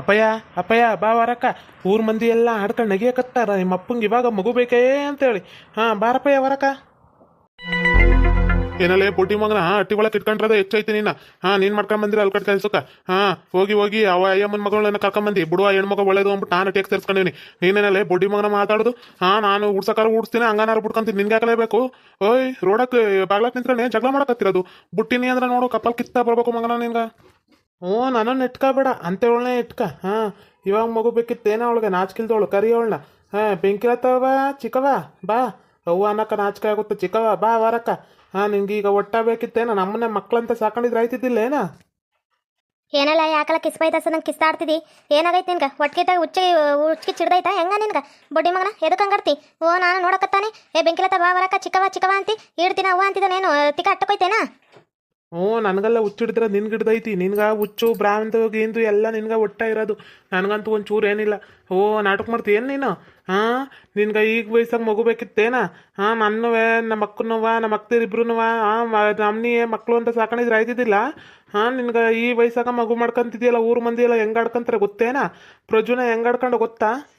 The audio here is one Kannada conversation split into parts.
ಅಪ್ಪಯ್ಯ ಅಪ್ಪಯ್ಯ, ಬಾ ವಾರಕ್ಕ. ಊರ್ ಮಂದಿ ಎಲ್ಲ ಆಡ್ಕೊಂಡು ನಗಿಯಕತ್ತಾರ ನಿಮ್ಮ ಅಪ್ಪಂಗೆ ಇವಾಗ ಮಗು ಬೇಕೇ ಅಂತೇಳಿ. ಹಾ, ಬಾರಪ್ಪಯ್ಯ ವರಕ ಏನಲ್ಲೇ ಪುಟ್ಟಿ ಮಗನ? ಹಾ, ಅಟ್ಟಿ ಒಳಗೆ ಇಟ್ಕೊಂಡ್ರದ ಹೆಚ್ಚೈತಿ ನಿನ್ನ. ಹಾ, ನೀನ್ ಮಾಡ್ಕೊಂಡ್ ಬಂದಿರ ಅಲ್ಲಿ ಕಡೆ ಕೆಲ್ಸಕ್ಕ. ಹಾ, ಹೋಗಿ ಹೋಗಿ ಅವ ಅಯ್ಯಮ್ಮನ ಮಗಳನ್ನ ಕರ್ಕೊಂಬಂದಿ ಬಿಡುವ ಹೆಣ್ಮಗ ಒಳ್ಳೇದು ಅಂದ್ಬಿಟ್ಟು ನಾನು ಅಟ್ಟಿಗೆ ಸೇರ್ಸ್ಕೊಂಡಿನಿ ನೀನೇನಲ್ಲೇ ಬೊಡ್ಡಿ ಮಗನ ಮಾತಾಡುದು? ಹಾ, ನಾನು ಉಡ್ಸಕಾರ ಉಡ್ಸ್ತೀನಿ ಹಂಗಾನಾರು ಬಿಡ್ಕೊಂತೀನಿ ನಿನ್ಗೆ ಹಾಕಲೇಬೇಕು ಓಯ್ ರೋಡಕ್ಕೆ ಬಾಗ್ಲಾಕ್ ನಿಂತ್ರೆ ಜಗಳ ಮಾಡಕತ್ತಿರೋದು? ಬುಟ್ಟಿನಿ ಅಂದ್ರೆ ನೋಡು, ಕಪ್ಪಲ್ ಕಿತ್ತ ಬರ್ಬೇಕು ಮಗನ ನಿನ್ಗ. ಹ್ಞೂ ನಾನು ಇಟ್ಕೋಬೇಡ ಅಂತೇಳನೆ ಇಟ್ಕ ಹಾಂ, ಇವಾಗ ಮಗು ಬೇಕಿತ್ತೇನ ಅವಳಿಗೆ? ನಾಚ್ಕಿಲ್ದವಳು ಕರಿ ಅವಳನ್ನ ಹಾಂ ಬೆಂಕಿಲತ್ತವ ಚಿಕ್ಕವ ಬಾ. ಅವ್ವ ಅನ್ನಕ್ಕ ನಾಚಿಕೆ ಆಗುತ್ತೆ. ಚಿಕ್ಕವ ಬಾ, ವಾರಕ್ಕ. ಹಾಂ ನಿಂಗೆ ಈಗ ಒಟ್ಟ ಬೇಕಿತ್ತೇನ? ನಮ್ಮನ್ನೇ ಮಕ್ಕಳಂತ ಸಾಕೊಂಡಿದ್ರೆ ಆಯ್ತಿದ್ದಿಲ್ಲ ಏನ? ಏನಲ್ಲ ಯಾಕಲ್ಲ ಕಿಸ್ ಬೈತಾಸ ನಂಗೆ ಕಿಸ್ತಾಡ್ತಿದಿ. ಏನಾಗೈತಿ ನಿನ್ಗೆ? ಒಟ್ಕಿತಾಗ ಹುಚ್ಚಿ ಹುಚ್ಚಿ ಚಿಡ್ದೈತಾ ಹೆಂಗ ನಿನ್ಗೆ? ಬೊಡ್ಡಿ ಮಗನ ಎದಕ್ಕೆ ಹಂಗರ್ತಿ ಓ, ನಾನು ನೋಡಕತ್ತಾನೆ. ಏ ಬೆಂಕಿಲತ್ತ ಬಾ ಬರಕ ಚಿಕ್ಕವ ಚಿಕ್ಕವ ಅಂತಿ. ಇಡ್ತೀನ ಅವ್ವ ಅಂತಿದ್ದಾನೇನು ತಿಕ್ಕ ಅಟ್ಟಕೋಯ್ತೇನಾ? ಹ್ಞೂ ನನಗೆಲ್ಲ ಹುಚ್ಚಿಡಿದ್ರೆ ನಿನ್ಗೆ ಹಿಡ್ದೈತಿ ನಿನ್ಗೆ ಹುಚ್ಚು ಬ್ರಾಂತ ಗೀಂದು ಎಲ್ಲ ನಿನ್ಗೆ ಒಟ್ಟ ಇರೋದು. ನನಗಂತೂ ಒಂಚೂರು ಏನಿಲ್ಲ. ಓ, ನಾಟಕ ಮಾಡ್ತೀಯೇನು ನೀನು? ಹಾಂ? ನಿನ್ಗೆ ಈಗ ವಯಸ್ಸಾಗ ಮಗು ಬೇಕಿತ್ತೇನಾ ಹಾಂ, ನನ್ನವೇ ನಮ್ಮ ಅಕ್ಕನವ ನಮ್ಮ ಅಕ್ಕದಿರಿಬ್ರುನವ ಹಾಂ ನಮ್ಮನಿಯೇ ಮಕ್ಕಳು ಅಂತ ಸಾಕಣಿದ್ರೆ ಆಯ್ತಿದ್ದಿಲ್ಲ? ಹಾಂ, ನಿನ್ಗೆ ಈ ವಯಸ್ಸಾಗ ಮಗು ಮಾಡ್ಕೊಂತಿದ್ಯಲ್ಲ, ಊರು ಮಂದಿ ಎಲ್ಲ ಹೆಂಗೆ ಆಡ್ಕೊಂತಾರೆ ಗೊತ್ತೇನಾ? ಪ್ರಜುನ ಹೆಂಗೆ ಆಡ್ಕೊಂಡು ಗೊತ್ತಾ?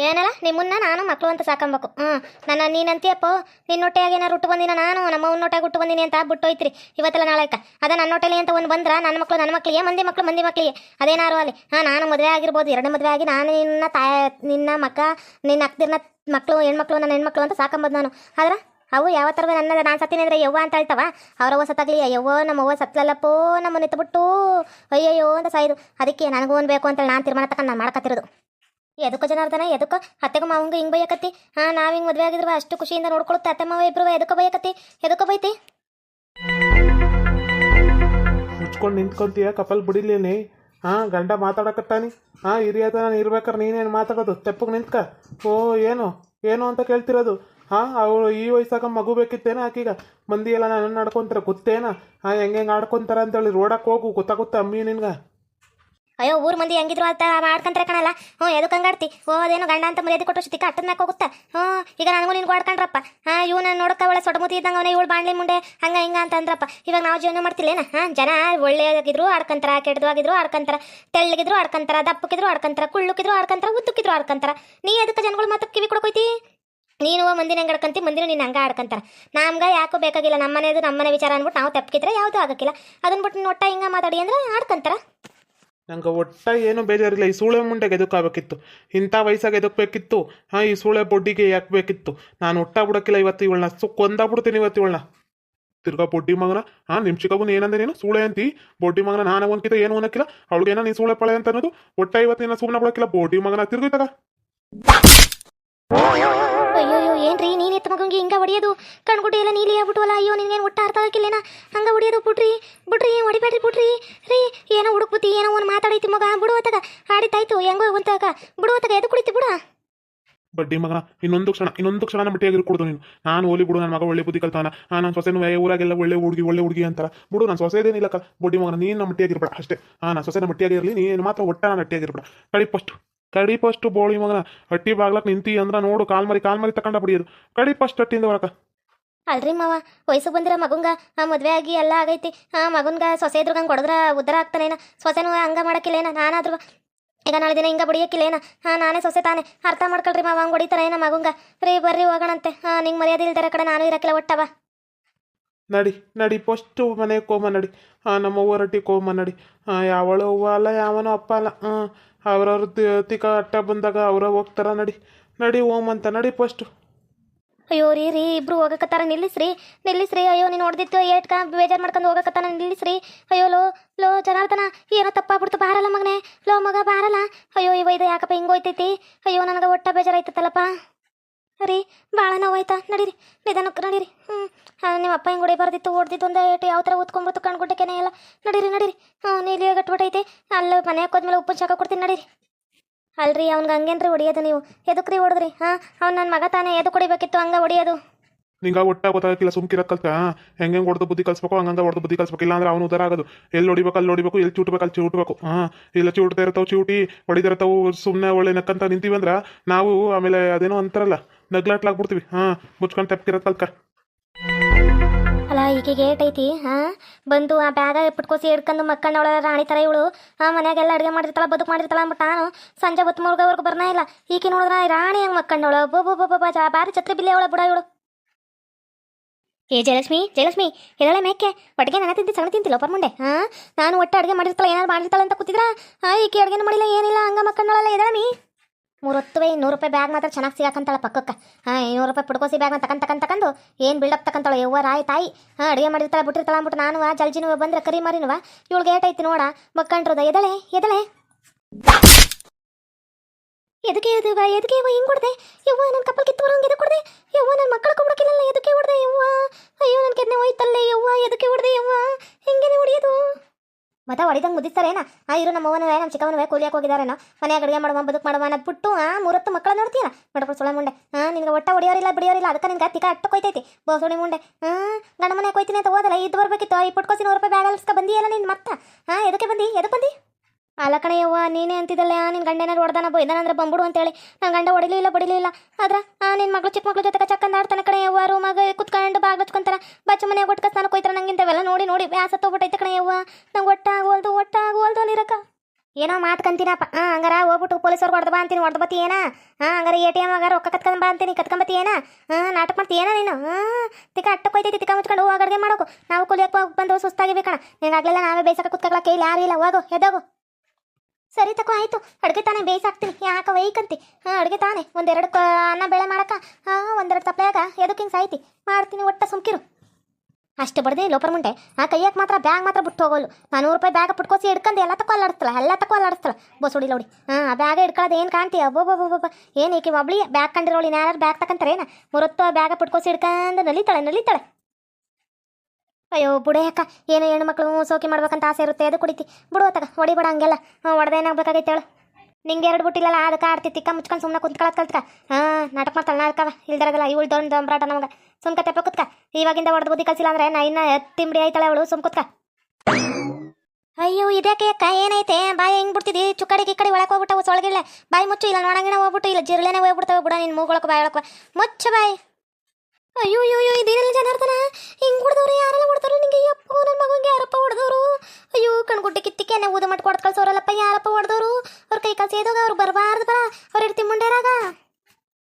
ಏನಲ್ಲ? ನಿಮ್ಮನ್ನ ನಾನು ಮಕ್ಕಳು ಅಂತ ಸಾಕೊಂಬೇಕು. ಹ್ಞೂ ನನ್ನ ನೀನಂತೀಯಪ್ಪ, ನಿನ್ನ ಹೊಟ್ಟೆಯಾಗ ಏನಾರು ಹುಟ್ಟು ಬಂದಿನ ನಾನು, ನಮ್ಮ ಅವ್ನ ಹೊಟ್ಟೆಗೆ ಹುಟ್ಟು ಬಂದಿನಿ ಅಂತ ಬಿಟ್ಟೋಯ್ತ್ರಿ ಇವತ್ತೆಲ್ಲ ನಾಳೆಕ. ಅದ ನನ್ನ ಹೊಟ್ಟೆಲಿ ಅಂತ ಒಂದು ಬಂದ್ರ ನನ್ನ ಮಕ್ಕಳು ನನ್ನ ಮಕ್ಕಳಿಗೆ ಮಂದಿ ಮಕ್ಕಳು ಮಂದಿ ಮಕ್ಕಳಿಗೆ ಅದೇನಾರು ಅಲ್ಲಿ? ಹಾಂ, ನಾನು ಮದುವೆ ಆಗಿರ್ಬೋದು ಎರಡನೇ ಮದುವೆ ಆಗಿ ನಾನು ನಿನ್ನ ತಾಯ, ನಿನ್ನ ಮಕ್ಕ ನಿನ್ನ ಅಕ್ಕದಿರ್ನ ಮಕ್ಕಳು ಹೆಣ್ಮಕ್ಳು, ನನ್ನ ಹೆಣ್ಮಕ್ಳು ಅಂತ ಸಾಕೊಂಬೋದು ನಾನು. ಆದ್ರೆ? ಅವು ಯಾವ ಥರ ನನ್ನ ನಾನು ಸತ್ತಿನ ಅಂದರೆ ಯವ್ವ ಅಂತ ಹೇಳ್ತವ? ಅವ್ರವ್ವ ಸತ್ತಾಗಲಿ ಯವ್ವ ನಮ್ಮವ್ವ ಅವ್ವ ಸತ್ಲಲ್ಲಪ್ಪೋ ನಮ್ಮ ನಿಂತ್ಬಿಟ್ಟು ಅಯ್ಯಯ್ಯೋ ಅಂತ ಸಾಯ್ದು. ಅದಕ್ಕೆ ನನಗೂ ಒಂದು ಬೇಕು ಅಂತೇಳಿ ನಾನು ತೀರ್ಮಾನ ತಗೊಂಡು ನಾನು ಮಾಡ್ಕತ್ತಿರೋದು. ಎದಕ್ಕೋ ಜನಾರ್ದನ ಎದಕ್ಕೋ? ಅತ್ತೆಗ ಮಾವಂಗ ಹಿಂಗೆ ಬೈಯಕತ್ತಿ. ಹಾಂ, ನಾವು ಹಿಂಗೆ ಮದುವೆ ಆಗಿದ್ರು ಅಷ್ಟು ಖುಷಿಯಿಂದ ನೋಡ್ಕೊಳುತ್ತೆ ಅತ್ತೆ ಮಾವ ಇಬ್ರು, ಎದಕ್ಕೋ ಬೈಯಕತ್ತಿ? ಎದಕ್ಕೋ ಬೈತಿ? ಮುಚ್ಕೊಂಡು ನಿಂತ್ಕೊಂತೀಯ, ಕಪಲ್ ಬಿಡಿಲೇನೆ ಹಾಂ, ಗಂಡ ಮಾತಾಡಕತ್ತಾನಿ. ಹಾಂ ಹಿರಿಯದ ನಾನು ಇರ್ಬೇಕಾರೆ ನೀನೇನು ಮಾತಾಡೋದು? ತೆಪ್ಪಗೆ ನಿಂತ್ಕ. ಓ, ಏನು? ಏನು ಅಂತ ಕೇಳ್ತಿರೋದು? ಹಾಂ, ಅವಳು ಈ ವಯಸ್ಸಾಗ ಮಗು ಬೇಕಿತ್ತೇನ ಆಕೀಗ? ಮಂದಿ ಎಲ್ಲ ನನ್ನ ನಡ್ಕೊಂತಾರೆ, ಗೊತ್ತೇನ? ಹಾಂ, ಹೆಂಗೆ ಹೆಂಗೆ ಆಡ್ಕೊಂತಾರ ಅಂತೇಳಿ ರೋಡಕ್ಕೆ ಹೋಗು ಗೊತ್ತಾಗುತ್ತೆ ಅಮ್ಮಿ ನಿನ್ಗೆ. ಅಯ್ಯೋ, ಊರು ಮಂದಿ ಹೆಂಗಿದ್ರು ಅಂತ ಮಾಡ್ಕೊಂತಾರೆ ಕಣಲ್ಲ. ಹ್ಞೂ ಎದಕ್ಕೆ ಹಂಗಾಡ್ತಿ? ಓ, ಅದೇನು ಗಂಡ ಅಂತ ಮರ್ಯಾದೆ ಕೊಟ್ಟು ಸುತ್ತಿಕ ಅಟ್ಟದ ಹೋಗುತ್ತೆ? ಹ್ಞೂ, ಈಗ ನನಗೂ ನಿನ್ಗೆ ಕೊಡ್ಕೊಂಡ್ರಪ್ಪ ಹಾಂ, ಇವನ ನೋಡಕ್ಕ ಒಳ್ಳೆ ಸೊಡಮುತಿ ಇದ್ದಂಗೆ ಅವನೇ ಇವಳು ಬಾಣ್ಲಿ ಮುಂಡೆ ಹಂಗ ಹಿಂಗ ಅಂತ ಅಂದ್ರಪ್ಪ. ಇವಾಗ ನಾವು ಜೀವನ ಮಾಡ್ತಿಲ್ಲೇನ? ಹಾಂ, ಜನ ಒಳ್ಳೆಯದಾಗಿದ್ರು ಆಡ್ಕಂತಾರ, ಕೆಟ್ಟದಾಗಿದ್ರು, ಆಡ್ಕಂತಾರ. ತೆಳ್ಳಗಿದ್ರು, ಆಡ್ಕಂತಾರ ದಪ್ಪಕ್ಕಿದ್ರು ಆಡ್ಕಂತಾರ. ಕುಳ್ಳುಕಿದ್ರು ಆಡ್ಕಂತಾರ. ಉದ್ದಕ್ಕಿದ್ರು ಆಡ್ಕಂತಾರ. ನೀ ಅದಕ್ಕೆ ಜನಗಳು ಮತ್ತೆ ಕಿವಿ ಕೊಡ್ಕೋಯ್ತಿ? ನೀನು ಮಂದಿನ ಹೆಂಗೆ ಆಡ್ಕಂತಿ, ಮಂದಿನ ನೀನು ಹಂಗೆ ಆಡ್ಕಂತಾರ. ನಮ್ಗೆ ಯಾಕೋ ಬೇಕಾಗಿಲ್ಲ. ನಮ್ಮನೇದು ನಮ್ಮನೆ ವಿಚಾರ ಅಂದ್ಬಿಟ್ಟು ನಾವು ತಪ್ಪಿದ್ರೆ ಯಾವುದೂ ಆಗಕ್ಕಿಲ್ಲ. ಅದನ್ನ ಬಿಟ್ಟು ನೋಟ ಹಿಂಗೆ ಮಾತಾಡಿ ಅಂದ್ರೆ ಆಡ್ಕಂತಾರ. ನಂಗೆ ಒಟ್ಟ ಏನು ಬೇಜಾರಿಲ್ಲ. ಈ ಸೂಳೆ ಮುಂಡೆಗೆ ಎದುಕಾಗಬೇಕಿತ್ತು ಇಂಥ ವಯಸ್ಸಾಗಿ ಎದುಕಬೇಕಿತ್ತು. ಹಾಂ, ಈ ಸೂಳೆ ಬೊಡ್ಡಿಗೆ ಯಾಕೆ ಬೇಕಿತ್ತು ನಾನು ಒಟ್ಟ ಬಿಡೋಕ್ಕಿಲ್ಲ ಇವತ್ತು ಇವಳನ್ನ. ಸು ಕೊಂದಾಗ್ಬಿಡ್ತೀನಿ ಇವತ್ತು ಇವಳನ್ನ. ತಿರ್ಗಾ ಬೊಡ್ಡಿ ಮಗನ, ಹಾಂ ನಿಮ್ಮ ಚಿಕ್ಕಬ್ಬನ ಏನಂದ್ರೆ ನೀನು ಸೂಳೆ ಅಂತಿ? ಬೊಡ್ಡಿ ಮಗನ ನಾನು ಒಂದ್ಕಿತ ಏನು ಅನ್ನಕ್ಕಿಲ್ಲ. ಏನೋ ನೀನು ಸೂಳೆ ಪಳೆ ಅಂತ ಅನ್ನೋದು ಒಟ್ಟ ಇವತ್ತು ನೀನು ಸುಮ್ಮನೆ ಬಿಡೋಕ್ಕಿಲ್ಲ. ಬೊಡ್ಡಿ ಮಗನ ತಿರ್ಗಿತಾಗ ಅಯ್ಯೋ ಏನ್ರಿ ಎತ್ತ ಮಗಂಗೆ ಹಿಂಗ ಹೊಡೆಯೋದು. ಕಣ್ಗುಡಿ ಎಲ್ಲ ನೀಲಿ ಆಗ್ಬಿಟ್ವಲ್ಲ, ಅಯ್ಯೋ, ನಿನ್ಗೇನು ಒಟ್ಟ ಅರ್ಥ ಆಗಿಲ್ಲೇನ ಹಂಗ ಹೊಡೆಯೋದು, ಬಿಡ್ರಿ ಬಿಡ್ರಿ, ಹೊಡಿಬೇಡ್ರಿ, ಬಿಡ್ರಿ. ರೀ, ಏನೋ ಹುಡುಕ್ಬಿತಿ ಏನೋ ಒಂದು ಮಾತಾಡೈತಿ ಮಗ. ಬಿಡುವತ್ತಾಗ ಆಡಿತಾಯ್ತು ಹೆಂಗೋ ಒಂತಾಗ ಬಿಡುವತ್ತಾಗ ಎದು ಕುಡಿತಿ ಬಿಡ. ಬಡ್ಡಿ ಮಗ ಇನ್ನೊಂದು ಕ್ಷಣ ಇನ್ನೊಂದು ಕ್ಷಣ ಮಟ್ಟಿಯಾಗಿ ಕೊಡ್ತು ನೀನು. ನಾನು ಓಲಿ ಬಿಡು ನನ್ನ ಮಗ ಒಳ್ಳೆ ಬುದ್ಧಿ ಕಲ್ತಾನ ನಾನು ಸೊಸೆನೂ ಊರಾಗೆಲ್ಲ ಒಳ್ಳೆ ಹುಡುಗಿ ಒಳ್ಳೆ ಹುಡುಗಿ ಅಂತಾರ. ಬಿಡು, ನಾನು ಸೊಸೆದೇನಿಲ್ಲ ಕ ಬಡ್ಡಿ ಮಗನ, ನೀನು ನಮ್ಮ ಮಟ್ಟಿಯಾಗಿರ್ಬೇಡ ಅಷ್ಟೇ. ಹಾಂ ನಾನು ಸೊಸೆನ ಮಟ್ಟಿಯಾಗಿರಲಿ ನೀನು ಮಾತ್ರ ಒಟ್ಟ ನಾನು ಅಟ್ಟಿಯಾಗಿರ್ಬೇಡ ಕಳಿ ಫಸ್ಟ್ ಕಡಿ ಫಸ್ಟ್ ಬೋಳಿ ಮಗನ, ಹಟ್ಟಿ ಬಾಗ್ಲಕ್ ನಿಂತಿ ಅಂದ್ರ ನೋಡು, ಕಾಲ್ ಮರಿ ಕಾಲ್ ಮರಿ ತಕೊಂಡ ಬಿಡಿಯೋದು ಕಡಿ ಫಸ್ಟ್ ಹಟ್ಟಿಂದ ಹೊರಕ ಅಲ್ರಿ ಮಾವ ವಯಸ್ಸು ಬಂದಿರ ಮಗುಂಗ ಮದುವೆ ಆಗಿ ಎಲ್ಲ ಆಗೈತಿ. ಆ ಮಗುನ್ಗ ಸೊಸೆ ಎದುರುಗಂಗೆ ಹೊಡೆದ್ರ ಉದ್ರ ಆಗ್ತಾನೇನ? ಸೊಸೆನೂ ಹಂಗ ಮಾಡಕ್ಕಿಲ್ಲೇನ? ನಾನಾದ್ರೂ ಈಗ ನಾಳೆ ದಿನ ಹಿಂಗ ಬಡಿಯಕ್ಕಿಲ್ಲೇನ? ಹಾಂ ನಾನೇ ಸೊಸೆ ತಾನೆ. ಅರ್ಥ ಮಾಡ್ಕೊಳ್ರಿ ಮಾವ, ಹಂಗೆ ಹೊಡಿತಾರ ಏನ ಮಗುಂಗ? ರೀ ಬರ್ರಿ ಹೋಗೋಣಂತೆ. ಹಾ ನಿಂಗೆ ಮರ್ಯಾದೆ ಇಲ್ದಾರ ಕಡೆ, ನಾನು ಇರಕ್ಕಿಲ್ಲ ಒಟ್ಟವ ನಡಿ ನಡಿ ಫಸ್ಟು ಮನೆಗೆ ಕೋಮ ನಡಿ. ಹಾಂ ನಮ್ಮ ರೊಟ್ಟಿ ಕೋಮ ನಡಿ. ಹಾಂ ಯಾವಳು ಅವ್ವ ಅಲ್ಲ ಯಾವನೋ ಅಪ್ಪ ಅಲ್ಲ ಹಾಂ ಅವ್ರವ್ರ ತಿಕ ಅಟ್ಟ ಬಂದಾಗ ಅವ್ರ ಹೋಗ್ತಾರ, ನಡಿ. ನಡಿ ಓಮ್ ಅಂತ, ನಡಿ ಫಸ್ಟು ಅಯ್ಯೋ ರೀ ರೀ, ಇಬ್ರು ಹೋಗಕತ್ತಾರ, ನಿಲ್ಲಿಸ್ರಿ. ನಿಲ್ಲಿಸ್ರಿ, ಅಯ್ಯೋ, ನೀನು ನೋಡ್ದಿತ್ತು ಏಟ್ಕ ಬೇಜಾರು ಮಾಡ್ಕೊಂಡು ಹೋಗಕತ್ತಾನ, ನಿಲ್ಲಿಸ್ರಿ. ಅಯ್ಯೋ, ಲೋ ಲೋ, ಜನಾರ್ದನ, ಏನೋ ತಪ್ಪಾಗ್ಬಿಡ್ತು, ಬಾರಲ್ಲ ಮಗನೇ. ಲೋ, ಮಗ, ಬಾರಲ್ಲ. ಅಯ್ಯೋ ಇವ ಇದು ಯಾಕಪ್ಪ ಹಿಂಗೋಯ್ತೈತಿ ಅಯ್ಯೋ, ನನಗೆ ಒಟ್ಟ ಬೇಜಾರಾಯ್ತಲ್ಲಪ್ಪ ರೀ, ಭಾಳ ನೋವಾಯ್ತಾ ನಡೀರಿ ನಿಧಾನಕ್ಕೆ ನಡೀರಿ. ಹ್ಞೂ ನಿಮ್ಮ ಅಪ್ಪ ಹಿಂಗೆ ಹೊಡಿಬಾರ್ದಿತ್ತು ಓಡ್ದಿತ್ತು ಒಂದು ಏಟು ಯಾವ ಥರ ಕಣ್ಣ ಕಣ್ಗುಡ್ಡಕ್ಕೇನೆ ಎಲ್ಲ. ನಡೀರಿ ನಡೀರಿ. ಹ್ಞೂ ನೀಲಿ ಗಟ್ಬಿಟ್ಟೈತೆ ಅಲ್ಲಿ ಮನೆ ಹಾಕೋದ್ಮೇಲೆ ಉಪ್ಪು ಶಾಖ ಕೊಡ್ತೀನಿ, ನಡೀರಿ. ಅಲ್ರಿ, ಅವ್ನಿಗೆ ಹಂಗೇನ್ರಿ ಹೊಡಿಯೋದು ನೀವು? ಎದಕ್ರಿ ಹೊಡೆದ್ರಿ, ಹಾಂ? ಅವ್ನು ನನ್ನ ಮಗ ತಾನೇ ಎದು ಹೊಡಿಬೇಕಿತ್ತು ಹಂಗೆ ಹೊಡಿಯೋದು? ನಿಂಗೆ ಒಟ್ಟ ಗೊತ್ತಾಗಿಲ್ಲ ಸುಮ್ಕಿರ ಕಲ್ತ ಹೆಂಗೆ ಹೆಂಗೆ ಹೊಡೆದು ಬುದ್ಧಿ ಕಲ್ಸ್ಬೇಕು ಹಂಗಂಗೆ ಹೊಡೆದು ಬುದ್ಧಿ ಕಲ್ಸ್ಬೇಕು ಇಲ್ಲ ಅಂದ್ರೆ ಅವನು ಉದಾರ ಆಗೋದು. ಎಲ್ಲಿ ಹೊಡಿಬೇಕು, ಅಲ್ಲಿ ಹೊಡಿಬೇಕು ಎಲ್ಲಿ ಚೂಟ್ಬೇಕು ಅಲ್ಲಿ ಚೂಟ್ಬೇಕು ಹಾಂ, ಇಲ್ಲ ಚೂಟ್ತಾ ಇರ್ತಾವೆ ಚೂಟಿ ಹೊಡಿದಿರ್ತಾವೆ ಸುಮ್ಮನೆ ಒಳ್ಳೆ ನಕ್ಕಂತ ನಿಂತೀವಿ ಅಂದ್ರೆ, ನಾವು ಆಮೇಲೆ ಅದೇನೋ ಅಂತಾರಲ್ಲ. ನಗ್ಲಾಟ್ಲಾಗ್ಬಿಡ್ತೀವಿ. ಹಾಂ ಮುಚ್ಕೊಂಡು ತೆಪ್ಕಿರತ್ ಕಲ್ಕ ಅಲ್ಲ ಈಕೆಗೆ ಏಟೈತಿ ಹಾ ಬಂದು ಆ ಬ್ಯಾಗ ಪುಟ್ಕೋಸಿ ಹಿಡ್ಕೊಂಡು ಮಕ್ಕಂಡವಳ ರಾಣಿ ಥರ ಇವಳು. ಆ ಮನ್ಯಾಗೆಲ್ಲ ಅಡುಗೆ ಮಾಡಿರ್ತಾಳ ಬದುಕು ಮಾಡಿರ್ತಾಳ ಅಂದ್ಬಿಟ್ಟು ನಾನು ಸಂಜೆ ಹೊತ್ತು ಮುಳುಗೋವರೆಗೂ ಬರ್ನೇ ಇಲ್ಲ. ಈಕೆ ನೋಡಿದ್ರ ರಾಣಿ ಹಂಗೆ ಮಕ್ಕಂಡವಳ ಬೋ ಬೋ ಬೋ ಬಾ ಬಾರಿ ಛತ್ರಿ ಬಿಲ್ಲಿ ಅವಳ ಬುಡ ಇವಳು. ಏ ಜಯಲಕ್ಷ್ಮಿ ಜಯಲಕ್ಷ್ಮಿ ಹೇಳಳೆ ಮೇಕೆ? ಒಟ್ಟಿಗೆ ನನ್ನ ತಿಂತಿ ಸಣ್ಣ ತಿಂತಿಲ್ಲ ಒಬ್ಬರ ಮುಂಡೆ. ಹಾ ನಾನು ಒಟ್ಟು ಅಡುಗೆ ಮಾಡಿರ್ತಾಳೆ ಏನಾದ್ರು ಮಾಡಿರ್ತಾಳೆ ಅಂತ ಕೂತಿದ್ರ? ಹಾ ಈಕೆ ಅಡುಗೆನೂ ಮಾಡಿಲ್ಲ ಏನಿಲ್ಲ ಹಂಗ ಮಕ್ಕಂಡವಳಲ್ಲ ಎದಳಮಿ? ಮೂರೊತ್ತುವೆ ನೂರು ರೂಪಾಯಿ ಬ್ಯಾಗ್ ಮಾತ್ರ ಚೆನ್ನಾಗಿ ಸಿಗಾಕಂತಾಳ ಪಕ್ಕಕ್ಕೆ. ಹಾಂ, ಇನ್ನೂರು ರೂಪಾಯಿ ಪುಡ್ಕೋಸಿ ಬ್ಯಾಗ್ ತಕಂತ ತಕಂತ ತಕಂದು ಏನು ಬಿಲ್ಡಪ್ ತಕಂತಾಳೆ ಯವ್ವ ರಾಯ್ ತಾಯಿ. ಹಾಂ, ಅಡುಗೆ ಮಾಡಿರ್ತಾಳೆ ಬಿಟ್ಟಿರ್ತಾಳ ಅಂದ್ಬಿಟ್ಟು ನಾನು ಜಲ್ಜಿನ ಬಂದ್ರೆ ಕರಿ ಮಾರಿನವ ಇವಳಿಗೆ ಏಟೈತಿ ನೋಡ. ಮಕ್ಕಂಡ್ರದ ಎದಳೆ ಎದಳೆ? ಎದಕ್ಕೆ ಎದುವ ಎದಕ್ಕೆ ಯವ್ವ ಹಿಂಗೆ ಕೊಡ್ದೆ? ಯವ್ವ ನನ್ನ ಕಪ್ಪಲ್ ಕಿತ್ತು ಬರೋಂಗೆ ಎದಕ್ಕೆ ಕೊಡ್ದೆ? ಯವ್ವ ನನ್ನ ಮಕ್ಕಳು ಕೊಡಕ್ಕಿಲ್ಲ ಎದಕ್ಕೆ ಹೊಡ್ದೆ ಯವ್ವ? ಅಯ್ಯೋ ನನ್ನ ಕೆದ್ನೆ ಹೋಯ್ತಲ್ಲೇ ಯವ್ವ, ಎದಕ್ಕೆ ಹೊಡ್ದೆ ಯವ್ವ? ಹೆಂಗೇನೆ ಹೊಡಿಯೋದು? ಮತ್ತೆ ಹೊಡಿದಂಗೆ ಮುದಿಸ್ತಾರೇನ? ಆ, ಇರು ನಮ್ಮ ಅವನವೇ ನಮ್ಮ ಚಿಕ್ಕವನವೇ ಕೂಲಿಯಾಗಿ ಹೋಗಿದಾರೇನೋ? ಮನೆಯಾಗ ಅಡುಗೆ ಮಾಡುವ ಬದುಕು ಮಾಡುವ ಅನ್ನೋದು ಬಿಟ್ಟು ಆ, ಮೂರತ್ತು ಮಕ್ಕಳ ನೋಡ್ತೀಯ ನೋಡ್ಬಿಡು ಸುಳೆ ಮುಂಡೆ. ಹಾ ನಿನಗೆ ಒಟ್ಟ ಹೊಡಿಯೋರಿಲ್ಲ, ಬಿಡಿಯೋರಿಲ್ಲ, ಅದಕ್ಕೆ ನಿನ್ಗೆ ತಿಕ್ಕ ಅಟ್ಟು ಕೊಯ್ತೈತಿ. ಬೋಸುಡಿ ಮುಂಡೆ. ಹಾ ಗಂಡ ಮನೆ ಕೊಯ್ತೀನಿ ಅಂತ ಹೋದಲ್ಲ, ಇದು ಬರ್ಬೇಕಿತ್ತು ಈ ಪುಟ್ಕೋಸಿ ನೂರು ರೂಪಾಯಿ ಬ್ಯಾಗ್ ಅಲ್ಸ್ಕ ಬಂದಿಯಲ್ಲ ನೀನು ಮತ್ತೆ? ಹಾಂ ಎದಕ್ಕೆ ಬಂದಿ? ಎದಕ್ಕೆ ಬಂದಿ? ಅಲ್ಲ ಕಣಯ್ಯವ್ವ ಯವ್ವ ನೀನೇ ಅಂತಿದ್ದಲ್ಲ ನಿನ್ನ ಗಂಡ ಏನಾರು ಹೊಡ್ದಾನ ಬೈದಾನಂದ್ರೆ ಬಂಬಿಡು ಅಂತೇಳಿ. ನನ್ನ ಗಂಡ ಹೊಡಿಲಿಲ್ಲ, ಬಡಿಲಿಲ್ಲ. ಆದ್ರ ನಿನ್ನ ಮಗಳು, ಚಿಕ್ಕ ಮಕ್ಳ ಜೊತೆ ಚಕ್ಕಂದ ಆಡ್ತಾನೆ ಕಣಯ್ಯವ್ವ ಯವ್ವ ರೂಮಾಗ ಕುತ್ಕೊಂಡು ಬಾಗ್ ಹಚ್ಕೊಂತಾರ. ಬಚ್ಚ ಮನೆಯಾಗ ಒಟ್ಟು ಸ್ನಾನ ಕೊಯ್ತಾರ ನಂಗಿಂತವೆಲ್ಲ ನೋಡಿ ನೋಡಿ ವ್ಯಾಸ ತೊಗೊಬಿಟ್ಟೈತೆ ಕಣಯ್ಯವ್ವ. ಯವ್ವ ನಂಗೆ ಒಟ್ಟಾಗೋಲ್ದು ಆಗೋಲ್ದು ಒಟ್ಟ ಆಗೋಲ್ದು ಅಲ್ಲಿರಕ್ಕ ಏನೋ ಮಾತು ಕಂತೀನಪ್ಪ. ಹಾಂ ಹಂಗಾರ ಹೋಗ್ಬಿಟ್ಟು ಪೊಲೀಸವ್ರಿಗೆ ಹೊಡೆದ ಬಾ ಅಂತೀನಿ, ಹೊಡೆದ ಬತ್ತಿ ಏನ? ಹಾಂ ಹಂಗಾರ ಎ ಟಿ ಎಂ ಆಗಾರ ರೊಕ್ಕ ಕತ್ಕೊಂಡ್ ಬಾ ಅಂತೀನಿ ಕತ್ಕೊಂಬತ್ತಿ ಏನ? ಹಾಂ ನಾಟಕ ಮಾಡ್ತಿ ಏನಾ ನೀನು? ಹಾಂ ತಿಕ್ಕ ಅಟ್ಟ ಕೊಯ್ತೈತಿ ತಿಕ್ಕ ಮುಚ್ಕೊಂಡು ಹೋಗಿ ಅಡುಗೆ ಮಾಡೋಕು. ನಾವು ಕೂಲಿಯಪ್ಪ ಬಂದು ಸುಸ್ತಾಗಿಬೇಕಣ ನಿನಗಾಗಲಿಲ್ಲ ನಾವೇ ಬೇಸಕ ಕುತ್ಕೊಳ್ಳೋಕೆ ಇಲ್ಲಿ ಯಾರು ಇಲ್ಲ. ಹೋಗು ಎದೋಗು ಸರಿ ತಕೋ, ಆಯಿತು. ಅಡುಗೆ ತಾನೇ ಬೇಯಿಸಾಕ್ತೀನಿ. ಯಾಕ ವೈಕಂತಿ ಹಾಂ, ಅಡುಗೆ ತಾನೇ. ಒಂದೆರಡು ಅನ್ನ ಬೆಳೆ ಮಾಡಕ. ಹಾಂ, ಒಂದೆರಡು ತಪ್ಪಲೆಯಾಗ ಎದಕ್ಕೆ ಹಿಂಗೆ ಸಾಯ್ತಿ. ಮಾಡ್ತೀನಿ, ಒಟ್ಟ ಸುಮ್ಕಿರು. ಅಷ್ಟು ಬಡ್ದೆ, ಲೋಪರ್ ಮುಂಡೆ. ಆ ಕೈಯಕ್ಕೆ ಮಾತ್ರ, ಬ್ಯಾಗ್ ಮಾತ್ರ ಬಿಟ್ಟು ಹೋಗೋಲ್ಲ ನೂರು ರೂಪಾಯಿ ಬ್ಯಾಗ್ ಪುಟ್ಕೋಸಿ ಹಿಡ್ಕೊಂಡು ಎಲ್ಲ ತಕೋ ಅಲ್ಲಾಡಿಸ್ತಲ್ಲ ಎಲ್ಲ ತಕೋ ಅಲ್ಲಾಡಿಸ್ತಲ್ಲ ಹೊಡಿ ಲೋಡಿ. ಹಾಂ, ಆ ಬ್ಯಾಗ ಹಿಡ್ಕೊಳ್ಳೋದು ಏನು ಕಾಣ್ತಿ? ಅಬ್ಬೋ, ಬೋ ಬೋ ಬೋ ಏನು ಈಕೆ ಒಬ್ಳಿ ಬ್ಯಾಗ್ ಕಂಡಿರೋಳಿ ಯಾರು ಬ್ಯಾಗ್ ತಕಂತಾರೇನ? ಏನ ಆ ಬ್ಯಾಗ ಪುಟ್ಕೋಸಿ ಹಿಡ್ಕೊಂಡು ನಲಿತಾಳೆ ನಲಿತಾಳೆ. ಅಯ್ಯೋ, ಬುಡೆ ಅಕ್ಕ, ಏನು ಹೆಣ್ಣು ಮಕ್ಕಳು ಸೋಕಿ ಮಾಡ್ಬೇಕಂತ ಆಸೆ ಇರುತ್ತೆ ಅದು ಕುಡಿತಿ ಬಿಡು ತಗ ಹೊಡಿಬೇಡ ಹಂಗೆಲ್ಲ. ಒಡೆದೇನಾಗಬೇಕಾಗೈತೆ ಹೇಳು. ನಿಂಗೆ ಎರಡು ಬಿಟ್ಟಿಲ್ಲಲ್ಲ, ಅದಕ್ಕೆ ಆಡ್ತಿ, ತಿಕ್ಕ, ಮುಚ್ಕೊಂಡು ಸುಮ್ಮನೆ ಕುಂತ್ಕೊಳ್ಳೋದು ಕಲ್ತ್ಕ. ಹಾಂ, ನಾಟಕ ಮಾಡ್ತಾಳೆ ನಾಟಕವ ಇಲ್ದಿರೋದಲ್ಲ, ಇವಳು ದೊಡ್ಡ ದೊಂಬರಾಟ ನಮಗೆ. ಸುಮ್ಕ ತೆಪ್ಪ ಕುತ್ಕ ಇವಾಗಿಂದ ಹೊಡೆದು ಬುದ್ಧಿ ಕಲ್ಸಿಲ್ಲ ಅಂದ್ರೆ ನಾ ಇನ್ನ ತಿಂಬಡಿ ಆಯ್ತಾಳೆ ಅವಳು, ಸುಮ್ ಕುತ್ಕ. ಅಯ್ಯೋ, ಇದಕ್ಕೆ ಅಕ್ಕ, ಏನೈತೆ? ಬಾಯಿ ಹೆಂಗ್ ಚುಕ್ಕಡಿಗೆ ಈ ಕಡೆ ಒಳಗೆ ಹೋಗ್ಬಿಟ್ಟವು ಸೊಳಗಿಲ್ಲ ಬಾಯಿ ಮುಚ್ಚು, ಇಲ್ಲ ನೋಡಂಗಿನ ಹೋಗ್ಬಿಟ್ಟು, ಇಲ್ಲ ಜಿರಳೆನೇ ಹೋಗ್ಬಿಡ್ತಾವೆ ಬಿಡ ನಿನ್ನ ಮೂಗೊಳಕ್ಕೆ ಬಾಯಿ ಒಳಕ್ಕೆ ಮುಚ್ಚು ಬಾಯಿ. ಅಯ್ಯೋ ಅಯ್ಯೋ ಅಯ್ಯೋ ಇದೇನಿಲ್ಲ ಜನಾರ್ದನ? ಹಿಂಗ್ ಹೊಡೆದವ್ರು, ಯಾರೆಲ್ಲ ಹೊಡೆದವ್ರು ನಿಂಗೆ? ಅಪ್ಪ ನನ್ನ ಮಗಂಗೆ ಯಾರಪ್ಪ ಹೊಡೆದವರು? ಅಯ್ಯೋ ಕಣ್ಗುಡ್ಡೆ ಕಿತ್ತಿಕೆನೆ ಊದ ಮಾಡಿ ಕೊಡ್ದು ಕಳ್ಸೋರಲ್ಲಪ್ಪ, ಯಾರಪ್ಪ ಹೊಡೆದವರು? ಅವ್ರ ಕೈ ಕಾಲು ಸೇದೋಗ ಅವ್ರು ಬರಬಾರ್ದು ಬರ ಅವ್ರ ಇರ್ತಿ ಮುಂಡೆರಾಗ.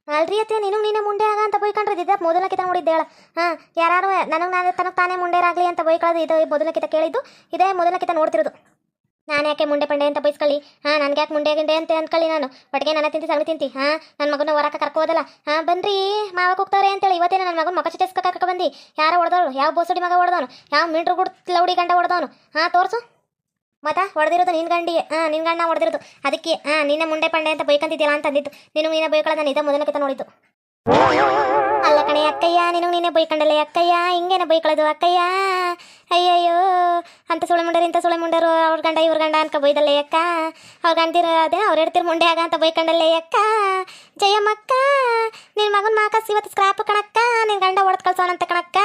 ಅಲ್ರಿ ಅತ್ತೆ ನೀನು ನೀನೇ ಮುಂಡೆ ಆಗ ಅಂತ ಬೈಕೊಂಡ್ರಿದ್ದ ಮೊದಲಕಿತ ನೋಡಿದ್ದೆ ಹೇಳ. ಹಾಂ ಯಾರು ನನಗೆ ನಾನು, ತನಗೆ ತಾನೇ ಮುಂಡೇರಾಗಲಿ ಅಂತ ಬೈಕೊಳ್ಳೋದು ಇದು ಮೊದಲಕಿತ ಕೇಳಿದ್ದು. ಇದೇ ಮೊದಲಕಿತ ನೋಡ್ತಿರೋದು. ನಾನು ಯಾಕೆ ಮುಂಡೆ ಪಂಡೆ ಅಂತ ಬೈಸ್ಕೊಳ್ಳಿ? ಹಾಂ, ನನಗೆ ಯಾಕೆ ಮುಂಡೆ ಗಿಂಡೆ ಅಂತ ಅಂದ್ಕೊಳ್ಳಿ ನಾನು? ಬಟ್ಗೆ ನನ್ನ ತಿಂತಿ ಸಣ್ಣ ತಿಂತಿ. ಹಾಂ ನನ್ನ ಮಗನ ಹೊರಕ ಕರ್ಕೋದಲ್ಲ ಹಾಂ, ಬನ್ರಿ ಮಾವ ಹೋಗ್ತಾರೆ ಅಂತೇಳಿ. ಇವತ್ತೇನೆ ನನ್ನ ಮಗನ ಮಗ ಚಿಟಿಸ್ಕ ಕರ್ಕ ಬಂದು. ಯಾರ ಹೊಡೆದವಳು, ಯಾವ ಬೋಸಡಿ ಮಗ ಹೊಡೆದವನು? ಯಾವ ಮೀಟ್ರ್ ಗುಡ್ ಲೌಡಿ ಗಂಡ ಹೊಡೆದವನು? ಹಾಂ, ತೋರಿಸು. ಮತ್ತ ಹೊಡೆದಿರೋದು ನಿನ್ನ ಗಂಡಿಗೆ ಹಾಂ ನಿನ್ನ ಗಂಡ ಹೊಡೆದಿರೋದು. ಅದಕ್ಕೆ, ಹಾಂ, ನಿನ್ನ ಮುಂಡೆ ಪಂಡೆ ಅಂತ ಬೈಕಂತಿದ್ದಿಲ್ಲ ಅಂತ ಅಂದಿತ್ತು ನೀನು ನೀನೇ ಬೈಕೊಳ್ಳೋದು ನಾನು ಇದೇ ಕತೆ ನೋಡಿದ್ದು. ಅಲ್ಲ ಕಣೆ ಅಕ್ಕಯ್ಯ, ನೀನು ನೀನೇ ಬೈಕೊಂಡಲ್ಲ ಅಕ್ಕಯ್ಯ, ಹಿಂಗೇನೆ ಬೈಕೊಳ್ಳೋದು ಅಕ್ಕಯ್ಯ. ಅಯ್ಯಯ್ಯೋ, ಅಂತ ಸುಳೆ ಮುಂಡರು, ಇಂಥ ಸುಳೆ ಮುಂಡರು, ಅವ್ರ ಗಂಡ, ಇವ್ರ ಗಂಡ ಅನ್ಕ ಬೈದಲ್ಲೇ ಅಕ್ಕ. ಅವ್ರ ಗಂಡಿರ ಅದೇ, ಅವ್ರು ಹೇಳ್ತಿರ್ ಮುಂಡೆ ಆಗ ಅಂತ ಬೈಕೊಂಡಲ್ಲೇ ಅಕ್ಕ. ಜಯಮ್ಮಕ್ಕ ನಿನ್ನ ಮಗನ ಮಾಕಸ್ ಇವತ್ತು ಸ್ಕ್ರಾಪ್ ಕಣಕ್ಕ ನಿನ್ನ ಗಂಡ ಹೊಡೆದು ಕಳ್ಸೋನಂತ ಕಣಕ್ಕ.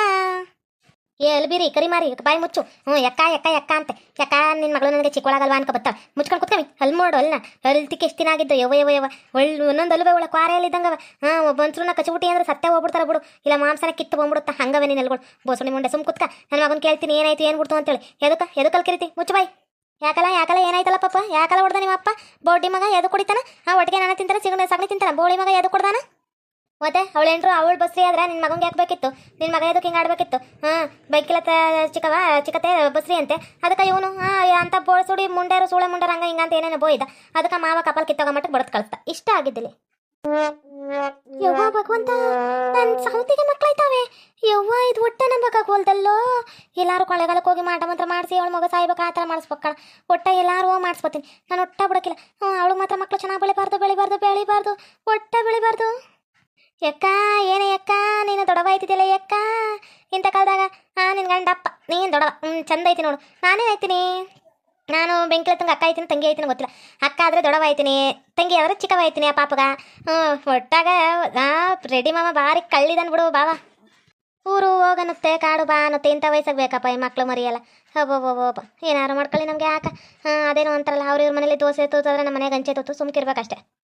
ಏ ಅಲ್ಬಿರಿ ಕರಿ ಮಾರಿ ಬಾಯಿ ಮುಚ್ಚು. ಹ್ಞೂ ಎಕ್ಕ ಎಕ್ಕ ಎಕ್ಕ ಅಂತ. ಎಕ್ಕ ನಿನ್ನ ಮಗಳು ನನಗೆ ಚಿಕ್ಕೊಳಗಲ್ವಾ ಅನ್ಕೊ ಬತ್ತಾಳ ಮುಚ್ಕೊಂಡು ಕುತ್ಕಮಿ ಅಲ್ಲಿ ನೋಡು ಅಲ್ಲ ಅಲ್ತಿಕ್ಕೆ ಎಷ್ಟು ದಿನ ಆಗಿದ್ದು. ಯವ ಯವ ಯವ ಒಳ್ಳೆ ಒಂದೊಂದು ಅಲ್ವೇ ಒಳ ಕ್ವಾರೆಯಲ್ಲಿ ಇದ್ದಂಗವ. ಹಾಂ ಒಬ್ಬಂತ್ರು ನಾ ಕಚ್ಬಿಟ್ಟಿ ಅಂದ್ರೆ ಸತ್ಯ ಹೋಗ್ಬಿಡ್ತಾರ ಬಿಡು. ಇಲ್ಲ ಮಾಂಸನ ಕಿತ್ತು ಬಂದ್ಬಿಡುತ್ತಾ. ಹಂಗವೇ ನೀನು ಅಲ್ಗಳು ಬೋಸಣಿ ಮುಂಡೆ ಸುಮ್ ಕುತ್ಕ. ನನ್ನ ಮಗನ ಕೇಳ್ತೀನಿ, ಏನಾಯ್ತು, ಏನು ಬಿಡ್ತು ಅಂತೇಳಿ. ಎದಕ್ಕ ಎದಕ್ಕಲ್ಲಿ ಕರಿತಿ? ಮುಚ್ಚು ಬಾಯ್. ಯಾಕಲ್ಲ ಯಾಕಲ್ಲ ಏನಾಯ್ತಲ್ಲ ಪಾಪ? ಯಾಕಲ್ಲ ಹೊಡ್ದ ನಿಮ್ಮ ಅಪ್ಪ ಬೋಡಿ ಮಗ ಎದು ಕುಡಿತಾನ? ಆ, ಒಟ್ಟಿಗೆ ನಾನು ತಿಂತಾನೆ ಸಿಗಣ ಸಗಣಿ ತಿಂತಾನ? ಬೋಳಿ ಮಗ ಎದು ಕೊಡ್ದಾನ? ಮತ್ತೆ ಅವಳೇನ್ರು ಅವಳು ಬಸ್ರಿ ಆದ್ರೆ ನಿನ್ ಮಗಂಗೆ ಹಾಕ್ಬೇಕಿತ್ತು ನಿನ್ ಮಗ ಎದಕ್ಕೆ ಹಿಂಗೆ ಆಡ್ಬೇಕಿತ್ತು. ಹಾಂ, ಬೈಕಿಲ ಚಿಕ್ಕವ ಚಿಕ್ಕತೆ ಬಸ್ರಿ ಅಂತೆ. ಅದಕ್ಕೆ ಇವನು, ಹಾಂ, ಅಂತ ಬೋಳ್ಸುಡಿ ಮುಂಡೇರು, ಸೂಳೆ ಮುಂಡಾರ, ಹಂಗ ಹಿಂಗ ಅಂತ ಏನೇನೋ ಬೋಯ್ದ. ಅದಕ್ಕೆ ಮಾವ ಕಪಾಲ್ ಕಿತ್ತೋಗ ಮಟ್ಟ ಬಡದ್ ಕಳಿಸ್ತಾ ಇಷ್ಟ ಆಗಿದ್ದಿಲ್ಲ. ಯವ್ವ ಭಗವಂತ ನನ್ನ ಸೌತಿಗೆ ಮಕ್ಕಳಾಯ್ತಾವೆ ಯವ್ವ, ಇದು ಒಟ್ಟ ನಂಬಕ್ಕಾಗೋಲ್ದಲ್ಲೋ ಎಲ್ಲಾರು ಕೊಳೆಗಾಲಕ್ಕೆ ಹೋಗಿ ಮಾಟ ಮಾತ್ರ ಮಾಡಿಸಿ, ಅವಳು ಮಗ ಸಾಯ್ಬೇಕು, ಆ ಥರ ಮಾಡಿಸ್ಬೇಕಣ ಒಟ್ಟ ಎಲ್ಲಾರು ಮಾಡಿಸ್ಕೊತೀನಿ. ನಾನು ಒಟ್ಟ ಬಿಡಕಿಲ್ಲ. ಅವಳು ಮಾತ್ರ ಮಕ್ಕಳು ಚೆನ್ನಾಗಿ ಬೆಳಿಬಾರ್ದು ಬೆಳಿಬಾರ್ದು ಬೆಳಿಬಾರ್ದು. ಒಟ್ಟ ಬೆಳಿಬಾರ್ದು. ಯಕ್ಕ ಏನೇ ಯಕ್ಕ ನೀನು ದೊಡವಾಯ್ತಿದ್ದಿಲ್ಲ ಯಕ್ಕ ಇಂಥ ಕಾಲದಾಗ ಹಾಂ ನಿನ್ನ ಗಂಡಪ್ಪ ನೀನು ದೊಡವ ಹ್ಞೂ ಚಂದ ಐತಿ ನೋಡು. ನಾನೇ ಆಯ್ತೀನಿ? ನಾನು ಬೆಂಕಿಲ ತಂಗ ಅಕ್ಕ ಆಯ್ತೀನಿ, ತಂಗಿ ಆಯ್ತೀನಿ ಗೊತ್ತಿಲ್ಲ. ಅಕ್ಕ ಆದರೆ ದೊಡವಾಯ್ತೀನಿ ತಂಗಿ ಆದರೆ ಚಿಕ್ಕವ ಆ ಪಾಪಗ. ಹ್ಞೂ ಒಟ್ಟಾಗ, ಆ, ರೆಡಿ ಮಾಮ ಭಾರಿ ಕಳ್ಳಿದನ್ ಬಿಡು ಬಾವ. ಊರು ಹೋಗನುತ್ತೆ, ಕಾಡು ಬಾ ಅನ್ನುತ್ತೆ, ಇಂಥ ವಯಸ್ಸಾಗ ಬೇಕಪ್ಪ ಈ ಮಕ್ಳು ಮರಿಯಲ್ಲ. ಹಬ್ಬ ಏನಾರು ಮಾಡ್ಕೊಳ್ಳಿ ನಮಗೆ ಯಾಕೆ? ಹಾಂ, ಅದೇನೋ ಅಂತಾರಲ್ಲ, ಅವ್ರ ಇವ್ರ ಮನೇಲಿ ದೋಸೆ ತೂತಾದ್ರೆ ನಮ್ಮ ಮನೆಗೆ ಹಂಚೆ ತೂತು ಸುಮ್ಕಿರ್ಬೇಕಷ್ಟೇ.